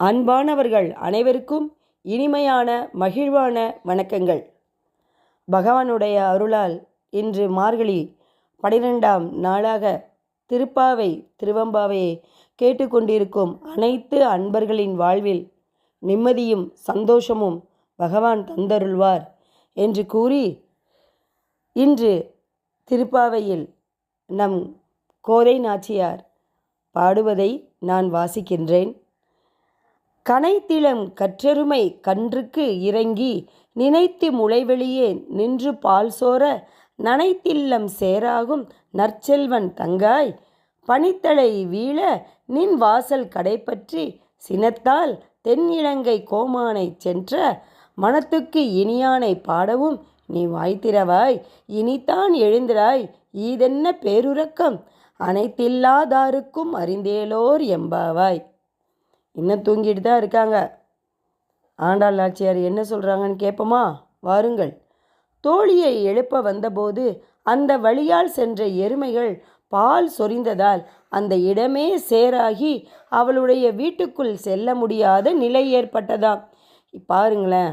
அன்பானவர்கள் அனைவருக்கும் இனிமையான மகிழ்வான வணக்கங்கள். பகவானுடைய அருளால் இன்று மார்கழி பனிரெண்டாம் நாளாக திருப்பாவை திருவம்பாவையை கேட்டுக்கொண்டிருக்கும் அனைத்து அன்பர்களின் வாழ்வில் நிம்மதியும் சந்தோஷமும் பகவான் தந்தருள்வார் என்று கூறி இன்று திருப்பாவையில் நம் கோதை நாச்சியார் பாடுவதை நான் வாசிக்கின்றேன். கனைத்திலம் கற்றெருமை கன்றுக்கு இறங்கி நினைத்து முளைவெளியே நின்று பால் சோர நனைத்தில்லம் சேராகும் நற்செல்வன் தங்காய். பனித்தலை வீழ நின் வாசல் கடைப்பற்றி சினத்தால் தென்னிலங்கை கோமானை சென்ற மனத்துக்கு இனியானை பாடவும் நீ வாய்த்திரவாய் இனித்தான் எழுந்திராய் ஈதென்ன பேருறக்கம்? அனைத்தில்லாதாருக்கும் அறிந்தேலோர் எம்பாவாய். இன்னும் தூங்கிட்டு தான் இருக்காங்க. ஆண்டாள் நாச்சியார் என்ன சொல்கிறாங்கன்னு கேட்போமா வாருங்கள். தோழியை எழுப்ப வந்தபோது அந்த வழியால் சென்ற எருமைகள் பால் சொரிந்ததால் அந்த இடமே சேராகி அவளுடைய வீட்டுக்குள் செல்ல முடியாத நிலை ஏற்பட்டதாம். பாருங்களேன்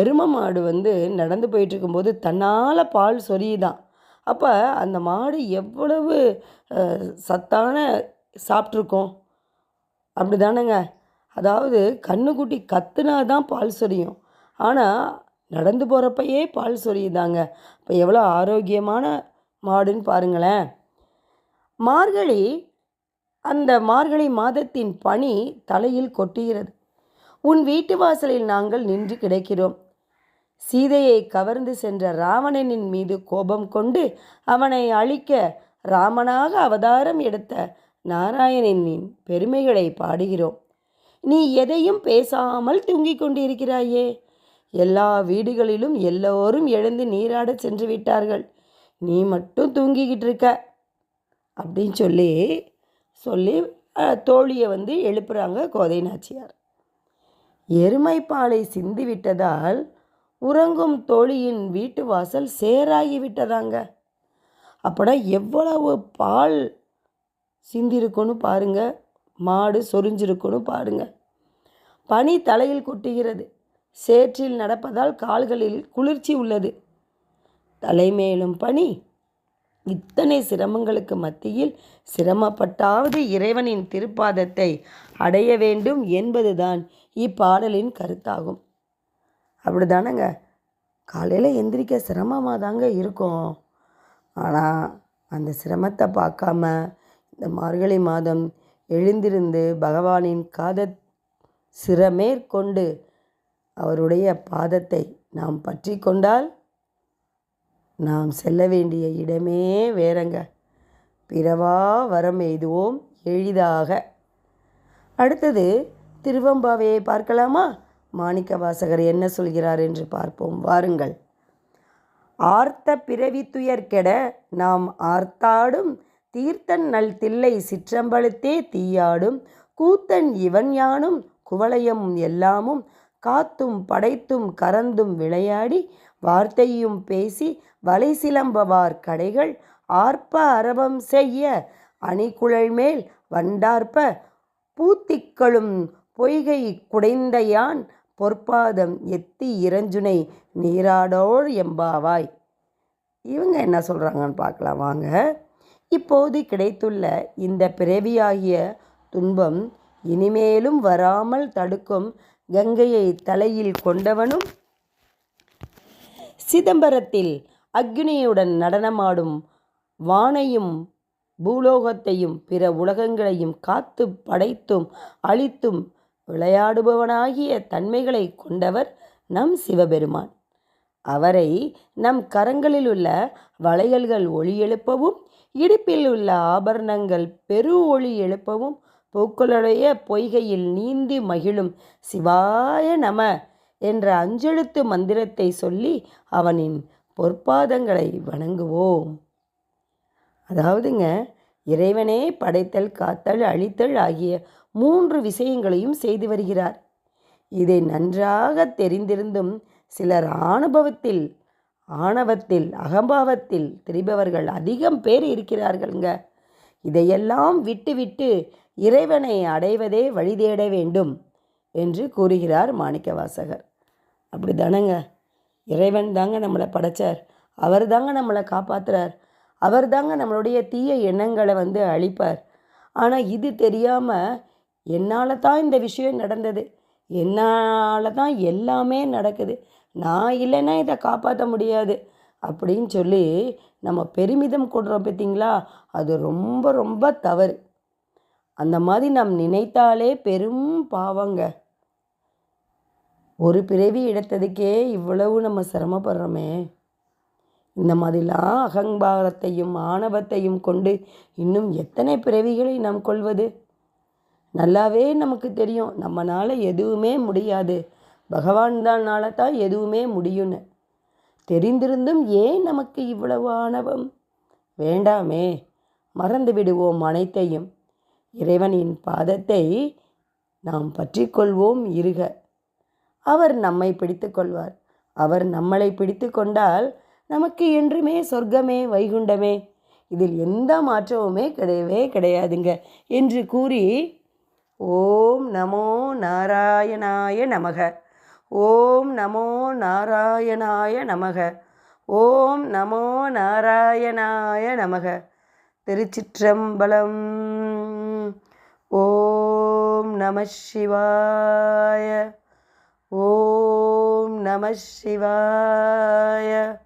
எரும மாடு வந்து நடந்து போயிட்டுருக்கும்போது தன்னால் பால் சொரியுதான் அப்போ அந்த மாடு எவ்வளவு சத்தான சாப்பிட்ருக்கோம் அப்படி தானேங்க அதாவது கண்ணுக்குட்டி கத்துனா தான் பால் சொரியும். ஆனால் நடந்து போகிறப்பையே பால் சொரியுதாங்க. இப்போ எவ்வளோ ஆரோக்கியமான மாடுன்னு பாருங்களேன். மார்கழி அந்த மார்கழி மாதத்தின் பனி தலையில் கொட்டுகிறது. உன் வீட்டு வாசலில் நாங்கள் நின்று கிடைக்கிறோம். சீதையை கவர்ந்து சென்ற ராவணனின் மீது கோபம் கொண்டு அவனை அழிக்க ராமனாக அவதாரம் எடுத்த நாராயணனின் பெருமைகளை பாடுகிறோம். நீ எதையும் பேசாமல் தூங்கிக் கொண்டிருக்கிறாயே. எல்லா வீடுகளிலும் எல்லோரும் எழுந்து நீராடச் சென்று விட்டார்கள். நீ மட்டும் தூங்கிக்கிட்டு இருக்க. அப்படின்னு சொல்லி சொல்லி தோழியை வந்து எழுப்புறாங்க கோதை நாச்சியார். எருமைப்பாலை சிந்தி விட்டதால் உறங்கும் தோழியின் வீட்டு வாசல் சேராகி விட்டதாங்க. அப்படின்னா எவ்வளவு பால் சிந்திருக்கணும் பாருங்க. மாடு சொரிஞ்சிருக்கணும் பாருங்க. பனி தலையில் கொட்டுகிறது. சேற்றில் நடப்பதால் கால்களில் குளிர்ச்சி உள்ளது. தலைமேலும் பனி. இத்தனை சிரமங்களுக்கு மத்தியில் சிரமப்பட்டாவது இறைவனின் திருப்பாதத்தை அடைய வேண்டும் என்பதுதான் இப்பாடலின் கருத்தாகும். அப்படி தானேங்க காலையில் எந்திரிக்க சிரமமாக தாங்க இருக்கும். ஆனால் அந்த சிரமத்தை பார்க்காம இந்த மார்கழி மாதம் எழுந்திருந்து பகவானின் காத சிரமேற்கொண்டு அவருடைய பாதத்தை நாம் பற்றி கொண்டால் நாம் செல்ல வேண்டிய இடமே வேறங்க. பிறவா வரம் எய்துவோம் எளிதாக. அடுத்தது திருவம்பாவையை பார்க்கலாமா? மாணிக்க வாசகர் என்ன சொல்கிறார் என்று பார்ப்போம். வாருங்கள். ஆர்த்த பிறவி துயர் கெட நாம் ஆர்த்தாடும் தீர்த்தன் நல் தில்லை சிற்றம்பலத்தே தீயாடும் கூத்தன் இவன் யானும் குவளையம் எல்லாமும் காத்தும் படைத்தும் கறந்தும் விளையாடி வார்த்தையும் பேசி வலை சிலம்பவார் கடைகள் ஆர்ப்ப அரபம் செய்ய அணிக்குழல் மேல் வண்டார்ப்ப பூத்திக்களும் பொய்கை குடைந்த யான் பொற்பாதம் எத்தி இறஞ்சுனை நீராடோர் எம்பாவாய். இவங்க என்ன சொல்கிறாங்கன்னு பார்க்கலாம் வாங்க. இப்போது கிடைத்துள்ள இந்த பிறவியாகிய துன்பம் இனிமேலும் வராமல் தடுக்கும் கங்கையை தலையில் கொண்டவனும் சிதம்பரத்தில் அக்னியுடன் நடனமாடும் வானையும் பூலோகத்தையும் பிற உலகங்களையும் காத்து படைத்தும் அழித்தும் விளையாடுபவனாகிய தன்மைகளை கொண்டவர் நம் சிவபெருமான். அவரை நம் கரங்களில் உள்ள வளையல்கள் ஒளி எழுப்பவும் இடுப்பில் உள்ள ஆபரணங்கள் பெரு ஒளி எழுப்பவும் பூக்களுடைய பொய்கையில் நீந்தி மகிழும். சிவாய நம என்ற அஞ்செழுத்து மந்திரத்தை சொல்லி அவனின் பொற்பாதங்களை வணங்குவோம். அதாவதுங்க இறைவனே படைத்தல் காத்தல் அழித்தல் ஆகிய மூன்று விஷயங்களையும் செய்து வருகிறார். இதை நன்றாக தெரிந்திருந்தும் சிலர் அனுபவத்தில் ஆணவத்தில் அகம்பாவத்தில் திரிபவர்கள் அதிகம் பேர் இருக்கிறார்கள்ங்க. இதையெல்லாம் விட்டுவிட்டு இறைவனை அடைவதே வழி தேட வேண்டும் என்று கூறுகிறார் மாணிக்கவாசகர். அப்படி தானங்க இறைவன் தாங்க நம்மளை படைச்சார். அவர் தாங்க நம்மளை காப்பாற்றுறார் அவர் தாங்க நம்மளுடைய தீய எண்ணங்களை வந்து அழிப்பார். ஆனால் இது தெரியாமல் என்னால் தான் இந்த விஷயம் நடந்தது? என்னால் தான் எல்லாமே நடக்குது? நான் இல்லைன்னா இதை காப்பாற்ற முடியாது. அப்படின்னு சொல்லி நம்ம பெருமிதம் கொடுறோம் பார்த்தீங்களா? அது ரொம்ப ரொம்ப தவறு. அந்த மாதிரி நாம் நினைத்தாலே பெரும் பாவங்க. ஒரு பிறவி எடுத்ததுக்கே இவ்வளவு நம்ம சிரமப்படுறோமே. இந்த மாதிரிலாம் அகங்காரத்தையும் ஆணவத்தையும் கொண்டு இன்னும் எத்தனை பிறவிகளை நாம் கொள்வது? நல்லாவே நமக்கு தெரியும். நம்மளால் எதுவுமே முடியாது. பகவான் தானால தான் எதுவுமே முடியும்னு தெரிந்திருந்தும் ஏன் நமக்கு இவ்வளவு ஆணவம்? வேண்டாமே மறந்து விடுவோம் அனைத்தையும். இறைவனின் பாதத்தை நாம் பற்றி கொள்வோம் இருக. அவர் நம்மை பிடித்து கொள்வார். அவர் நம்மளை பிடித்து கொண்டால் நமக்கு என்றுமே சொர்க்கமே வைகுண்டமே. இதில் எந்த மாற்றமுமே கிடையவே கிடையாதுங்க என்று கூறி ஓம் நமோ நாராயணாய நமக. ஓம் நமோ நாராயணாய நமக. ஓம் நமோ நாராயணாய நமக. திருச்சிற்றம்பலம். ஓம் நம சிவாய. ஓம் நம சிவாய.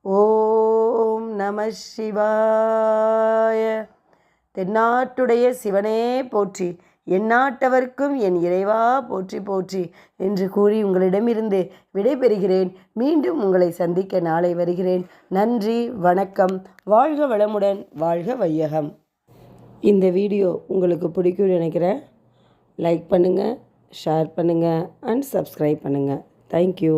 ஓம் நம சிவாய. தென்னாட்டுடைய சிவனே போற்றி. எந்நாட்டவர்க்கும் என் இறைவா போற்றி போற்றி என்று கூறி உங்களிடமிருந்து விடைபெறுகிறேன். மீண்டும் உங்களை சந்திக்க நாளை வருகிறேன். நன்றி வணக்கம். வாழ்க வளமுடன் வாழ்க வையகம். இந்த வீடியோ உங்களுக்கு பிடிக்கும்னு நினைக்கிறேன். லைக் பண்ணுங்கள் ஷேர் பண்ணுங்கள் அண்ட் சப்ஸ்கிரைப் பண்ணுங்கள் தேங்க்யூ